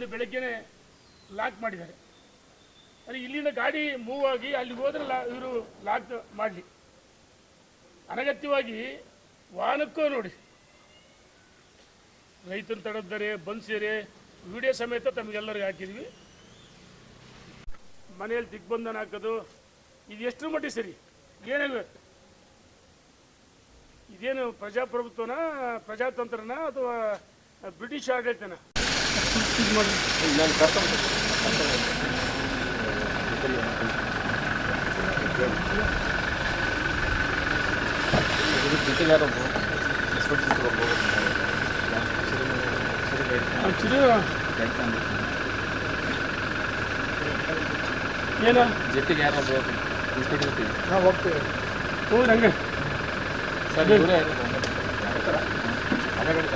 ಬಂದು ಬೆಳಗ್ಗೆನೆ ಲಾಕ್ ಮಾಡಿದ್ದಾರೆ. ಅಲ್ಲಿ ಇಲ್ಲಿಂದ ಗಾಡಿ ಮೂವ್ ಆಗಿ ಅಲ್ಲಿ ಹೋದ್ರೆ ಲಾ ಇವರು ಲಾಕ್ ಮಾಡಲಿ. ಅನಗತ್ಯವಾಗಿ ವಾಹನಕ್ಕೂ ನೋಡಿ. ರೈತರು ತಡೆದರೆ ಬನ್ಸಿರೆ ವಿಡಿಯೋ ಸಮೇತ ತಮಗೆಲ್ಲರಿಗೂ ಹಾಕಿದ್ವಿ. ಮನೆಯಲ್ಲಿ ದಿಗ್ಬಂಧನ ಹಾಕೋದು, ಇದು ಎಷ್ಟರ ಮಟ್ಟಿಗೆ ಸರಿ? ಏನಾಗಬೇಕು ಇದೇನು ಪ್ರಜಾಪ್ರಭುತ್ವನ, ಪ್ರಜಾತಂತ್ರನ ಅಥವಾ ಬ್ರಿಟಿಷ್ ಆಡಳಿತನ? ನಾನು ಕರ್ಕೊಂಡು ಜೊತೆಗೆ ಯಾರೋ ಒಬ್ರು ಎಕ್ಸ್ಪರ್ಟ್ ಜೊತೆಗೆ ಒಬ್ರು ಹೋಗ್ತಾರೆ. ಸರಿ, ಸರಿ, ಗೈಡ್ ಆಕ್ಚುಲಿ ಗೈಡ್ ತಂದು. ಏನ ಜೊತೆಗೆ ಯಾರೋ ಒಬ್ರು ಹೋಗ್ತಾರೆ. ಇನ್ಸ್ಪೆಕ್ಟರ್ ಜೊತೆಗೆ. ನಾವು ಹೋಗ್ತೇವೆ ಹೋಗ್ರಿ ಹಂಗೆ ಸರ್ ಇವರೇ ಯಾರೋ ಒಬ್ರು. ಅದೇ ಕಡೆ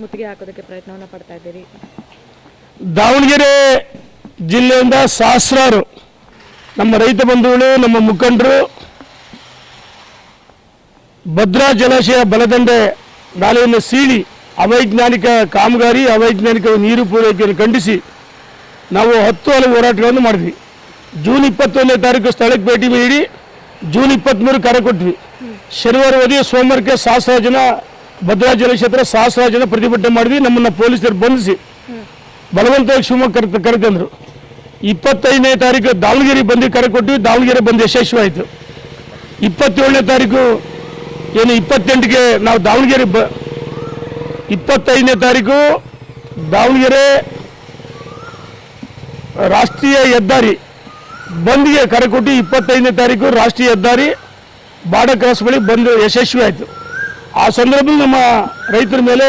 ಮುತ್ತಿಗೆ ಹಾಕೋದಕ್ಕೆ ಪ್ರಯತ್ನವನ್ನು ಪಡ್ತಾ ಇದ್ದೀರಿ. ದಾವಣಗೆರೆ ಜಿಲ್ಲೆಯಿಂದ ಸಹಸ್ರಾರು ನಮ್ಮ ರೈತ ಬಂಧುಗಳು, ನಮ್ಮ ಮುಖಂಡರು, ಭದ್ರಾ ಜಲಾಶಯ ಬಲದಂಡೆ ನಾಲೆಯನ್ನು ಸೀಳಿ ಅವೈಜ್ಞಾನಿಕ ಕಾಮಗಾರಿ, ಅವೈಜ್ಞಾನಿಕ ನೀರು ಪೂರೈಕೆಯನ್ನು ಖಂಡಿಸಿ ನಾವು ಹತ್ತು ಹಲವು ಹೋರಾಟಗಳನ್ನು ಮಾಡಿದ್ವಿ. ಜೂನ್ ಇಪ್ಪತ್ತೊಂದನೇ ತಾರೀಕು ಸ್ಥಳಕ್ಕೆ ಭೇಟಿ ನೀಡಿ ಜೂನ್ ಇಪ್ಪತ್ತ್ಮೂರು ಕರೆ ಕೊಟ್ವಿ. ಶನಿವಾರ ಓದಿ ಸೋಮವಾರಕ್ಕೆ ಸಹಸ್ರ ಜನ ಭದ್ರಾ ಜಲಕ್ಷೇತ್ರ ಸಹಸ್ರ ಜನ ಪ್ರತಿಭಟನೆ ಮಾಡಿದ್ವಿ. ನಮ್ಮನ್ನು ಪೊಲೀಸರು ಬಂಧಿಸಿ. ಬಲವಂತವಾಗಿ ಶಿವಮೊಗ್ಗ ಕರೆ ಕರೆತಂದ್ರು ಇಪ್ಪತ್ತೈದನೇ ತಾರೀಕು ದಾವಣಗೆರೆ ಬಂದು ಕರೆ ಕೊಟ್ಟು ದಾವಣಗೆರೆ ಬಂದು ಯಶಸ್ವಿ ಆಯಿತು ಇಪ್ಪತ್ತೇಳನೇ ತಾರೀಕು ಏನು ಇಪ್ಪತ್ತೆಂಟಿಗೆ ನಾವು ದಾವಣಗೆರೆ ಬ, ಇಪ್ಪತ್ತೈದನೇ ತಾರೀಕು ದಾವಣಗೆರೆ ರಾಷ್ಟ್ರೀಯ ಹೆದ್ದಾರಿ ಬಂದ್ಗೆ ಕರೆ ಕೊಟ್ಟು ಇಪ್ಪತ್ತೈದನೇ ತಾರೀಕು ರಾಷ್ಟ್ರೀಯ ಹೆದ್ದಾರಿ ಬಾಡ ಕ್ರಾಸ್ ಬಳಿ ಬಂದು ಯಶಸ್ವಿ ಆಯಿತು. ಆ ಸಂದರ್ಭದಲ್ಲಿ ನಮ್ಮ ರೈತರ ಮೇಲೆ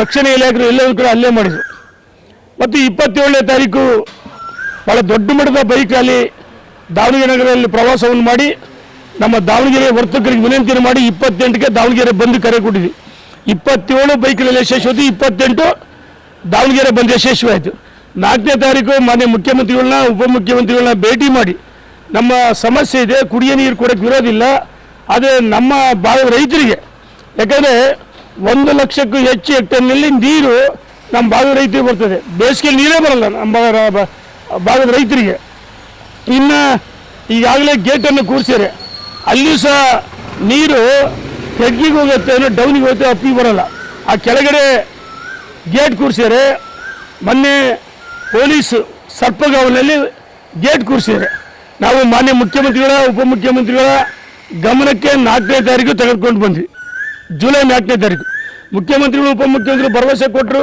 ರಕ್ಷಣೆ ಇಲಾಖೆ ಎಲ್ಲರೂ ಕೂಡ ಅಲ್ಲೇ ಮಾಡಿದರು. ಮತ್ತು ಇಪ್ಪತ್ತೇಳನೇ ತಾರೀಕು ಭಾಳ ದೊಡ್ಡ ಮಟ್ಟದ ಬೈಕಲ್ಲಿ ದಾವಣಗೆರೆ ನಗರದಲ್ಲಿ ಪ್ರವಾಸವನ್ನು ಮಾಡಿ ನಮ್ಮ ದಾವಣಗೆರೆ ವರ್ತಕರಿಗೆ ವಿನಂತಿಯನ್ನು ಮಾಡಿ ಇಪ್ಪತ್ತೆಂಟಕ್ಕೆ ದಾವಣಗೆರೆ ಬಂದು ಕರೆ ಕೊಟ್ಟಿದ್ವಿ. ಇಪ್ಪತ್ತೇಳು ಬೈಕ್ನಲ್ಲಿ ಯಶಸ್ವಿ ಇಪ್ಪತ್ತೆಂಟು ದಾವಣಗೆರೆ ಬಂದು ಯಶಸ್ವಿ ಆಯಿತು. ನಾಲ್ಕನೇ ತಾರೀಕು ಮಾನ್ಯ ಮುಖ್ಯಮಂತ್ರಿಗಳನ್ನ, ಉಪಮುಖ್ಯಮಂತ್ರಿಗಳನ್ನ ಭೇಟಿ ಮಾಡಿ ನಮ್ಮ ಸಮಸ್ಯೆ ಇದೆ, ಕುಡಿಯ ನೀರು ಕೊಡೋಕ್ಕೆ ಇರೋದಿಲ್ಲ ಆದರೆ ನಮ್ಮ ಭಾಗದ ರೈತರಿಗೆ, ಯಾಕಂದರೆ ಒಂದು ಲಕ್ಷಕ್ಕೂ ಹೆಚ್ಚು ಹೆಕ್ಟರ್ನಲ್ಲಿ ನೀರು ನಮ್ಮ ಭಾಗದ ರೈತರಿಗೆ ಬರ್ತದೆ. ಬೇಸಿಗೆ ನೀರೇ ಬರಲ್ಲ ನಮ್ಮ ಭಾಗ- ಭಾಗದ ರೈತರಿಗೆ. ಇನ್ನು ಈಗಾಗಲೇ ಗೇಟನ್ನು ಕೂರಿಸಿದ್ದಾರೆ. ಅಲ್ಲಿ ಸಹ ನೀರು ಹೆಡ್ಗಿಗೆ ಹೋಗುತ್ತೆ ಡೌನಿಗೆ ಹೋಗುತ್ತೆ ಅಪ್ಪಿಗೆ ಬರಲ್ಲ. ಆ ಕೆಳಗಡೆ ಗೇಟ್ ಕೂರಿಸಿದ್ದಾರೆ. ಮೊನ್ನೆ ಪೊಲೀಸ್ ಸರ್ಪಗಾವಲಲ್ಲಿ ಗೇಟ್ ಕೂರಿಸಿದ್ದಾರೆ. ನಾವು ಮಾನ್ಯ ಮುಖ್ಯಮಂತ್ರಿಗಳ, ಉಪಮುಖ್ಯಮಂತ್ರಿಗಳ ಗಮನಕ್ಕೆ ನಾಲ್ಕನೇ ತಾರೀಕು ತೆಗೆದುಕೊಂಡು ಬಂದ್ವಿ. ಜುಲೈ ನಾಲ್ಕನೇ ತಾರೀಕು. ಮುಖ್ಯಮಂತ್ರಿಗಳು, ಉಪಮುಖ್ಯಮಂತ್ರಿಗಳು ಭರವಸೆ ಕೊಟ್ಟರು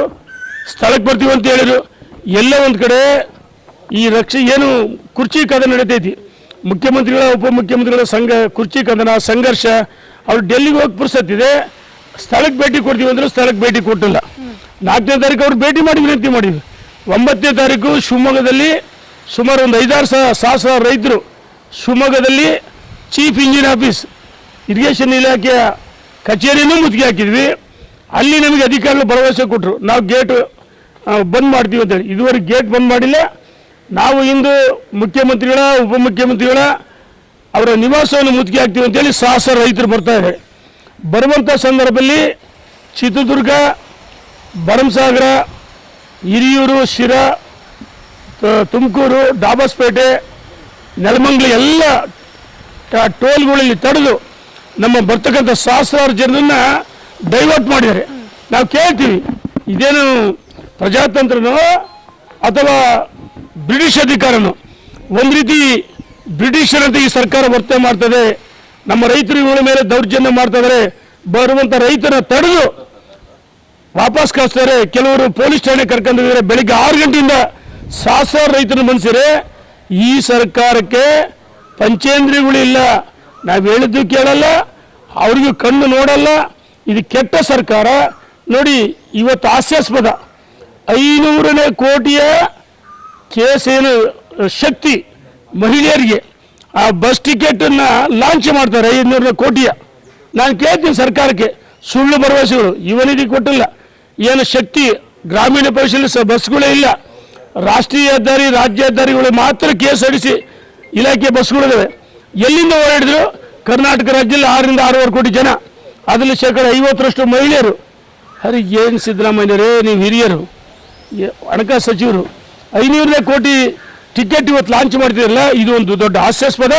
ಸ್ಥಳಕ್ಕೆ ಬರ್ತೀವಿ ಅಂತ ಹೇಳಿದರು. ಎಲ್ಲ ಒಂದು ಕಡೆ ಈ ರಕ್ಷೆ ಏನು ಕುರ್ಚಿ ಕದನ ನಡೀತೈತಿ. ಮುಖ್ಯಮಂತ್ರಿಗಳ, ಉಪಮುಖ್ಯಮಂತ್ರಿಗಳ ಸಂಘ, ಕುರ್ಚಿ ಕದನ, ಸಂಘರ್ಷ, ಅವ್ರು ಡೆಲ್ಲಿಗೆ ಹೋಗಿ ಪುರ್ಸತ್ತಿದೆ ಸ್ಥಳಕ್ಕೆ ಭೇಟಿ ಕೊಡ್ತೀವಿ ಅಂದ್ರೆ ಸ್ಥಳಕ್ಕೆ ಭೇಟಿ ಕೊಟ್ಟಿಲ್ಲ. ನಾಲ್ಕನೇ ತಾರೀಕು ಅವ್ರು ಭೇಟಿ ಮಾಡಿ ವಿನಂತಿ ಮಾಡಿದ್ವಿ. ಒಂಬತ್ತನೇ ತಾರೀಕು ಶಿವಮೊಗ್ಗದಲ್ಲಿ ಸುಮಾರು ಒಂದು ಐದಾರು ಸಾವಿರ ಸಾವಿರ ರೈತರು ಶಿವಮೊಗ್ಗದಲ್ಲಿ ಚೀಫ್ ಇಂಜಿನ್ ಆಫೀಸ್ ಇರಿಗೇಷನ್ ಇಲಾಖೆಯ ಕಚೇರಿನೂ ಮುತ್ತಿಗೆ ಹಾಕಿದ್ವಿ. ಅಲ್ಲಿ ನಮಗೆ ಅಧಿಕಾರಿಗಳು ಭರವಸೆ ಕೊಟ್ಟರು ನಾವು ಗೇಟ್ ಬಂದ್ ಮಾಡ್ತೀವಿ ಅಂತೇಳಿ. ಇದುವರೆಗೆ ಗೇಟ್ ಬಂದ್ ಮಾಡಿಲ್ಲ. ನಾವು ಇಂದು ಮುಖ್ಯಮಂತ್ರಿಗಳ, ಉಪಮುಖ್ಯಮಂತ್ರಿಗಳ ಅವರ ನಿವಾಸವನ್ನು ಮುತ್ತಿಗೆ ಹಾಕ್ತೀವಿ ಅಂತೇಳಿ ಸಹಸ್ರ ರೈತರು ಬರ್ತಾ ಇದ್ದಾರೆ. ಬರುವಂಥ ಸಂದರ್ಭದಲ್ಲಿ ಚಿತ್ರದುರ್ಗ, ಭರಮಸಾಗರ, ಹಿರಿಯೂರು, ಶಿರಾ ತುಮಕೂರು, ದಾಬಾಸ್ಪೇಟೆ, ನೆಲಮಂಗಲ ಎಲ್ಲ ಟೋಲ್ಗಳಲ್ಲಿ ತಡೆದು ನಮ್ಮ ಬರ್ತಕ್ಕಂಥ ಸಹಸ್ರಾರು ಜನರನ್ನ ಡೈವರ್ಟ್ ಮಾಡಿದ್ದಾರೆ. ನಾವು ಕೇಳ್ತೀವಿ, ಇದೇನು ಪ್ರಜಾತಂತ್ರನೋ ಅಥವಾ ಬ್ರಿಟಿಷ್ ಅಧಿಕಾರನೋ? ಒಂದು ರೀತಿ ಬ್ರಿಟಿಷರಂತೆ ಈ ಸರ್ಕಾರ ವರ್ತನೆ ಮಾಡ್ತದೆ, ನಮ್ಮ ರೈತರುಗಳ ಮೇಲೆ ದೌರ್ಜನ್ಯ ಮಾಡ್ತಿದ್ದಾರೆ ಬರುವಂಥ ರೈತರ ತಡೆದು ವಾಪಸ್ ಕಳಿಸ್ತಾರೆ. ಕೆಲವರು ಪೊಲೀಸ್ ಠಾಣೆ ಕರ್ಕೊಂಡಿದ್ದಾರೆ ಬೆಳಿಗ್ಗೆ ಆರು ಗಂಟೆಯಿಂದ ಸಾವಿರ ರೈತರ ಮನಸ್ಸಿರೆ ಈ ಸರ್ಕಾರಕ್ಕೆ ಪಂಚೇಂದ್ರಿಯಗಳಿಲ್ಲ ನಾವು ಹೇಳಿದ್ದು ಕೇಳಲ್ಲ, ಅವ್ರಿಗೂ ಕಣ್ಣು ನೋಡಲ್ಲ. ಇದು ಕೆಟ್ಟ ಸರ್ಕಾರ. ನೋಡಿ, ಇವತ್ತು ಹಾಸ್ಯಾಸ್ಪದ. ಐನೂರನೇ ಕೋಟಿಯ ಕೇಸ್ ಏನು, ಶಕ್ತಿ ಮಹಿಳೆಯರಿಗೆ. ಆ ಬಸ್ ಟಿಕೆಟನ್ನು ಲಾಂಚ್ ಮಾಡ್ತಾರೆ ಐನೂರನೇ ಕೋಟಿಯ. ನಾನು ಕೇಳ್ತೀನಿ ಸರ್ಕಾರಕ್ಕೆ. ಸುಳ್ಳು ಭರವಸೆಗಳು. ಇವನಿಗೆ ಕೊಟ್ಟಿಲ್ಲ. ಏನು ಶಕ್ತಿ, ಗ್ರಾಮೀಣ ಪ್ರದೇಶದಲ್ಲಿ ಬಸ್ಗಳೇ ಇಲ್ಲ. ರಾಷ್ಟ್ರೀಯ ಹೆದ್ದಾರಿ ರಾಜ್ಯ ಹೆದ್ದಾರಿಗಳು ಮಾತ್ರ K S R T C ಇಲಾಖೆ ಬಸ್ಗಳಿದ್ದಾವೆ. ಎಲ್ಲಿಂದ ಓಡಾಡಿದ್ರು ಕರ್ನಾಟಕ ರಾಜ್ಯದಲ್ಲಿ ಆರರಿಂದ ಆರೂವರೆ ಕೋಟಿ ಜನ. ಅದರಲ್ಲಿ ಶೇಕಡ ಐವತ್ತರಷ್ಟು ಮಹಿಳೆಯರು. ಅರೆ ಏನು ಸಿದ್ದರಾಮಯ್ಯರೇ, ನೀವು ಹಿರಿಯರು. ಹಣಕಾಸು ಸಚಿವರು. ಐನೂರನೇ ಕೋಟಿ ಟಿಕೆಟ್ ಇವತ್ತು ಲಾಂಚ್ ಮಾಡ್ತಿರಲ್ಲ ಇದು ಒಂದು ದೊಡ್ಡ ಹಾಸ್ಯಾಸ್ಪದ.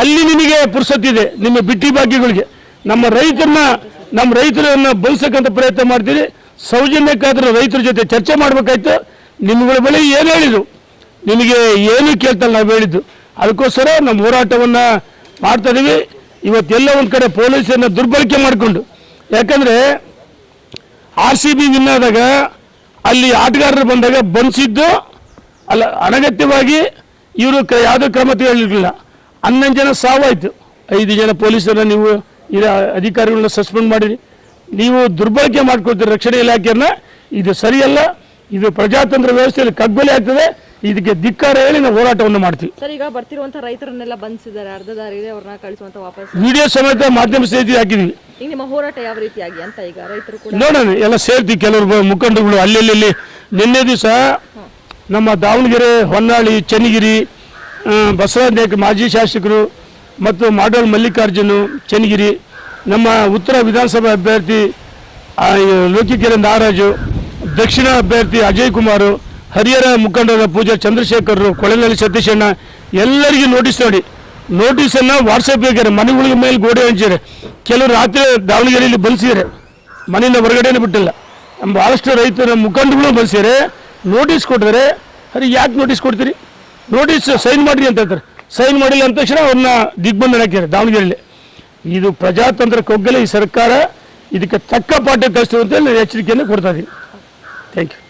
ಅಲ್ಲಿ ನಿಮಗೆ ಪುರ್ಸತ್ತಿದೆ ನಿಮ್ಮ ಬಿಟ್ಟಿ ಭಾಗ್ಯಗಳಿಗೆ. ನಮ್ಮ ರೈತರನ್ನ ನಮ್ಮ ರೈತರನ್ನ ಬಳಸಕ್ಕಂಥ ಪ್ರಯತ್ನ ಮಾಡ್ತೀರಿ. ಸೌಜನ್ಯಕ್ಕಾದರೂ ರೈತರ ಜೊತೆ ಚರ್ಚೆ ಮಾಡ್ಬೇಕಾಯ್ತು. ನಿಮ್ಗಳ ಬಳಿ ಏನು ಹೇಳಿದ್ರು? ನಿಮಗೆ ಏನು ಕೇಳ್ತಲ್ಲ ನಾವು ಹೇಳಿದ್ದು. ಅದಕ್ಕೋಸ್ಕರ ನಮ್ಮ ಹೋರಾಟವನ್ನು ಮಾಡ್ತಾ ಇದೀವಿ. ಇವತ್ತೆಲ್ಲ ಒಂದು ಕಡೆ ಪೊಲೀಸರನ್ನ ದುರ್ಬಳಕೆ ಮಾಡಿಕೊಂಡು. ಯಾಕಂದರೆ ಆರ್ ಸಿ ಬಿ ವಿನ್ ಆದಾಗ ಅಲ್ಲಿ ಆಟಗಾರರು ಬಂದಾಗ ಬಂಧಿಸಿದ್ದು ಅಲ್ಲ, ಅನಗತ್ಯವಾಗಿ ಇವರು ಕ, ಯಾವುದೇ ಕ್ರಮ ತೆಗೆದಿರಲಿಲ್ಲ ಹನ್ನೊಂದು ಜನ ಸಾವಾಯಿತು. ಐದು ಜನ ಪೊಲೀಸರನ್ನ ನೀವು ಇರ, ಅಧಿಕಾರಿಗಳನ್ನ ಸಸ್ಪೆಂಡ್ ಮಾಡಿರಿ. ನೀವು ದುರ್ಬಳಕೆ ಮಾಡ್ಕೊಳ್ತೀರಿ ರಕ್ಷಣೆ ಇಲಾಖೆಯನ್ನು ಇದು ಸರಿಯಲ್ಲ. ಇದು ಪ್ರಜಾತಂತ್ರ ವ್ಯವಸ್ಥೆಯಲ್ಲಿ ಕಗ್ಗೊಲೆ ಆಗ್ತದೆ. ಇದಕ್ಕೆ ಧಿಕ್ಕಾರ ಹೇಳಿ ನಾವು ಹೋರಾಟವನ್ನು ಮಾಡ್ತೀವಿ. ಸರ್ ಈಗ ಬರ್ತಿರುವಂತ ರೈತರನ್ನೆಲ್ಲ ಬಂಧಿಸಿದ್ದಾರೆ. ಅರ್ಧ ಅವ್ರನ್ನ ಕಳಿಸುವಂತ ವಾಪಸ್. ವಿಡಿಯೋ ಸಮೇತ ಮಾಧ್ಯಮ ಸ್ಥಿತಿ ಹಾಕಿದ್ವಿ. ಈಗ ನಿಮ್ಮ ಹೋರಾಟ ಯಾವ ರೀತಿಯಾಗಿ ಅಂತ ಈಗ ರೈತರು ಕೂಡ ನೋಡೋಣ ಎಲ್ಲ ಸೇರ್ತಿ ಕೆಲವರು ಮುಖಂಡಗಳು ಮುಖಂಡರುಗಳು ಅಲ್ಲೆಲ್ಲಿ ನಿನ್ನೆ ದಿವಸ ನಮ್ಮ ದಾವಣಗೆರೆ ಹೊನ್ನಾಳಿ ಚನ್ನಗಿರಿ ಬಸವರಾಜ್ ಮಾಜಿ ಶಾಸಕರು ಮತ್ತು ಮಾಡೋಳ್ ಮಲ್ಲಿಕಾರ್ಜುನು ಚನ್ನಗಿರಿ ನಮ್ಮ ಉತ್ತರ ವಿಧಾನಸಭಾ ಅಭ್ಯರ್ಥಿ ಲೋಕಿಕೆರೆ ನಾಗರಾಜು ದಕ್ಷಿಣ ಅಭ್ಯರ್ಥಿ ಅಜಯ್ ಕುಮಾರ್, ಹರಿಹರ ಮುಖಂಡರ ಪೂಜಾ ಚಂದ್ರಶೇಖರ್ ಕೊಳೆನಳ್ಳಿ ಸತೀಶಣ್ಣ, ಎಲ್ಲರಿಗೂ ನೋಟಿಸ್ ನೋಡಿ. ನೋಟಿಸನ್ನು ವಾಟ್ಸಪ್ ಹಾಕ್ಯಾರೆ. ಮನೆಗಳಿಗೆ ಮೇಲೆ ಗೋಡೆ ಹಂಚಿದ್ದಾರೆ ಕೆಲವರು ರಾತ್ರಿ ದಾವಣಗೆರೆಯಲ್ಲಿ ಬಳಸಿದ್ರೆ ಮನೆಯಿಂದ ಹೊರಗಡೆನೇ ಬಿಟ್ಟಿಲ್ಲ. ನಮ್ಮ ಭಾಳಷ್ಟು ರೈತರ ಮುಖಂಡಗಳು ಬಳಸಿದ್ರೆ ನೋಟಿಸ್ ಕೊಟ್ಟಿದ್ದಾರೆ. ಅರೆ ಯಾಕೆ ನೋಟಿಸ್ ಕೊಡ್ತೀರಿ? ನೋಟಿಸ್ ಸೈನ್ ಮಾಡಿರಿ ಅಂತ ಹೇಳ್ತಾರೆ. ಸೈನ್ ಮಾಡಿಲ್ಲ ಅಂದ ತಕ್ಷಣ ಅವ್ರನ್ನ ದಿಗ್ಬಂಧನ ಹಾಕಿದ್ದಾರೆ ದಾವಣಗೆರೆಯಲ್ಲಿ. ಇದು ಪ್ರಜಾತಂತ್ರ ಕೊಗ್ಗಲೆ ಈ ಸರ್ಕಾರ. ಇದಕ್ಕೆ ತಕ್ಕ ಪಾಠ ಕಲಿಸ್ತೀವಿ ಅಂತ ಹೇಳಿ ನಾನು ಎಚ್ಚರಿಕೆಯನ್ನು ಕೊಡ್ತಾ ಇದ್ದೀನಿ. Thank you you.